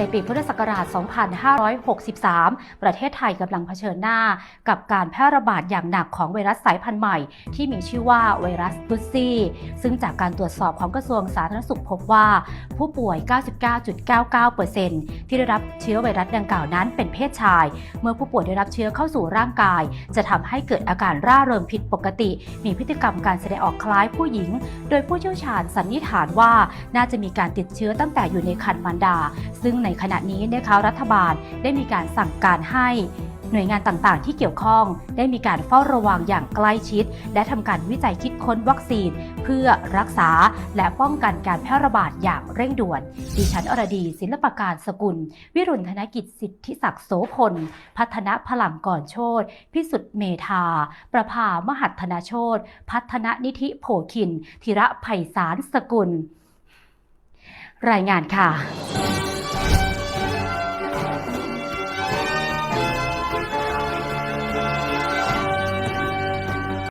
ในปีพุทธศักราช 2563 ประเทศไทยกำลังเผชิญหน้ากับการแพร่ระบาดอย่างหนักของไวรัสสายพันธุ์ใหม่ ที่มีชื่อว่าไวรัสตุซี่ ซึ่งจากการตรวจสอบของกระทรวงสาธารณสุขพบว่า ผู้ป่วย 99.99%ที่ได้รับเชื้อไวรัสดังกล่าวนั้นเป็นเพศชาย เมื่อผู้ป่วยได้รับเชื้อเข้าสู่ร่างกาย จะทำให้เกิดอาการร่าเริงผิดปกติ มีพฤติกรรมการแสดงออกคล้ายผู้หญิง โดยผู้เชี่ยวชาญสันนิษฐานว่าน่าจะมีการติดเชื้อตั้งแต่อยู่ในครรภ์มารดา ซึ่งในขณะนี้นะคะรัฐบาลได้มีการสั่งการให้หน่วยงานต่างๆ ที่เกี่ยวข้อง ได้มีการเฝ้าระวังอย่างใกล้ชิด และทำการวิจัยคิดค้นวัคซีน เพื่อรักษาและป้องกันการแพร่ระบาดอย่างเร่งด่วน ดิฉันอรดี ศิลปการสกุล วิรุณธนกิจสิทธิศักดิ์โสพล พัฒนพลังก่อนโชตพิสุทธิ์เมธา ประภามหัฒนาโชตพัฒนนิธิโผคิน ธีระไพศาลสกุล รายงานค่ะ